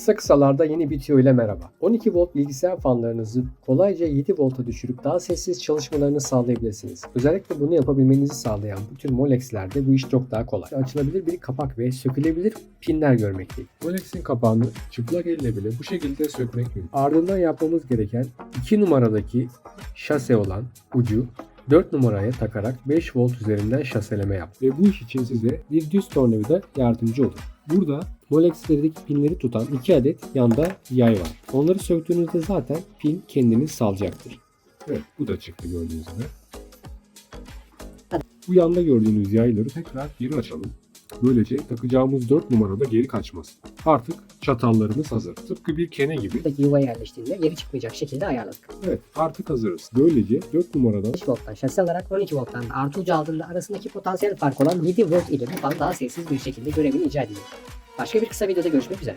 Kısa kısalarda yeni bir tüyo ile merhaba. 12 volt bilgisayar fanlarınızı kolayca 7 volta düşürüp daha sessiz çalışmalarını sağlayabilirsiniz. Özellikle bunu yapabilmenizi sağlayan bu tür Molex'lerde bu iş çok daha kolay. Açılabilir bir kapak ve sökülebilir pinler görmekteyiz. Rolex'in kapağını çıplak elle bile bu şekilde sökmek mümkün. Ardından yapmamız gereken 2 numaradaki şase olan ucu 4 numaraya takarak 5 volt üzerinden şaseleme yap. Ve bu iş için size bir düz tornavida yardımcı olur. Burada Molex'lerdeki pinleri tutan 2 adet yanda yay var. Onları söktüğünüzde zaten pin kendini salacaktır. evet bu da çıktı gördüğünüz gibi. Bu yanda gördüğünüz yayları tekrar geri açalım. Böylece takacağımız 4 numarada geri kaçmaz. Artık çatallarımız hazır. Tıpkı bir kene gibi. buradaki yuvaya yerleştiğinde geri çıkmayacak şekilde ayarladık. Evet artık hazırız. Böylece 4 numaradan 5 volttan şasi alarak 12 volttan artı ucu aldığında arasındaki potansiyel fark olan 7 volt ile bu fan daha sessiz bir şekilde görevini icra ediyor. Başka bir kısa videoda görüşmek üzere.